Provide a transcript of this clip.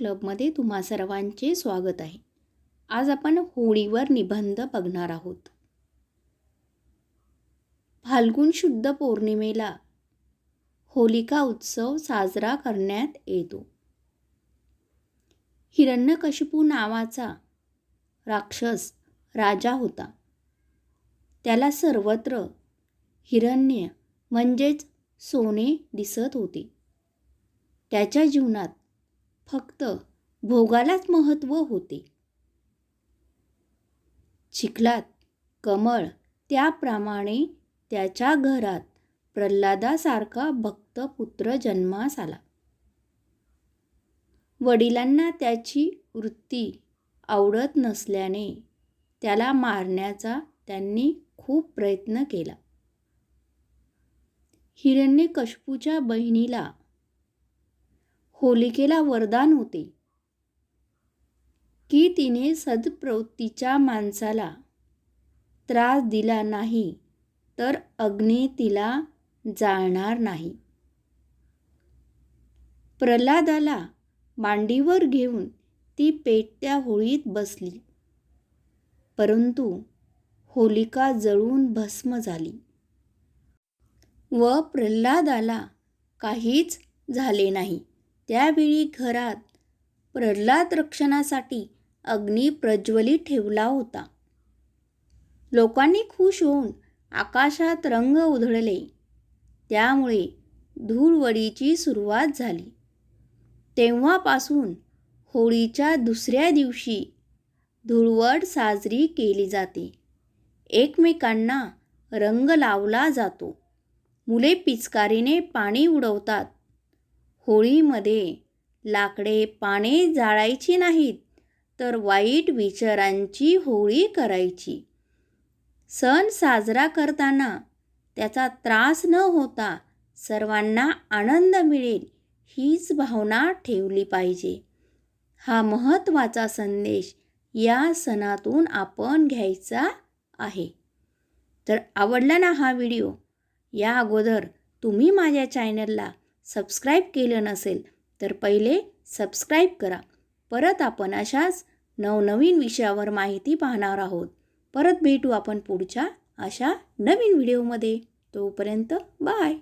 क्लबमध्ये तुम्हा सर्वांचे स्वागत आहे. आज आपण होळीवर निबंध बघणार आहोत. फाल्गुन शुद्ध पौर्णिमेला होलिका उत्सव साजरा करण्यात येतो. हिरण्यकशिपू नावाचा राक्षस राजा होता. त्याला सर्वत्र हिरण्य म्हणजेच सोने दिसत होते. त्याच्या जीवनात फक्त भोगालाच महत्त्व होते. चिखलात कमळ त्याप्रमाणे त्याच्या घरात प्रल्हादासारखा भक्त पुत्र जन्मास आला. वडिलांना त्याची वृत्ती आवडत नसल्याने त्याला मारण्याचा त्यांनी खूप प्रयत्न केला. हिरण्यकशपूच्या बहिणीला होलिकेला वरदान होते. की तिने सदप्रवृत्तीच्या माणसाला त्रास दिला नाही तर अग्नी तिला जाळणार नाही. प्रल्हादाला मांडीवर घेऊन ती पेटत्या होळीत बसली. परंतु होलिका जळून भस्म झाली. व प्रल्हादाला काहीच झाले नाही. त्यावेळी घरात प्रल्हाद रक्षणासाठी अग्नी प्रज्वलित ठेवला होता. लोकांनी खुश होऊन आकाशात रंग उधळले. त्यामुळे धूळवडीची सुरुवात झाली. तेव्हापासून होळीच्या दुसऱ्या दिवशी धुळवड साजरी केली जाते. एकमेकांना रंग लावला जातो. मुले पिचकारीने पाणी उडवतात. होळीमध्ये लाकडे पाने जाळायची नाहीत तर वाईट विचारांची होळी करायची. सण साजरा करताना त्याचा त्रास न होता सर्वांना आनंद मिळेल हीच भावना ठेवली पाहिजे. हा महत्त्वाचा संदेश या सणातून आपण घ्यायचा आहे. तर आवडला ना हा व्हिडिओ? या अगोदर तुम्ही माझ्या चॅनलला सबस्क्राईब केलं नसेल तर पहिले सबस्क्राईब करा. परत आपण अशाच नवनवीन विषयावर माहिती पाहणार आहोत. परत भेटू आपण पुढच्या अशा नवीन व्हिडिओमध्ये. तोपर्यंत बाय.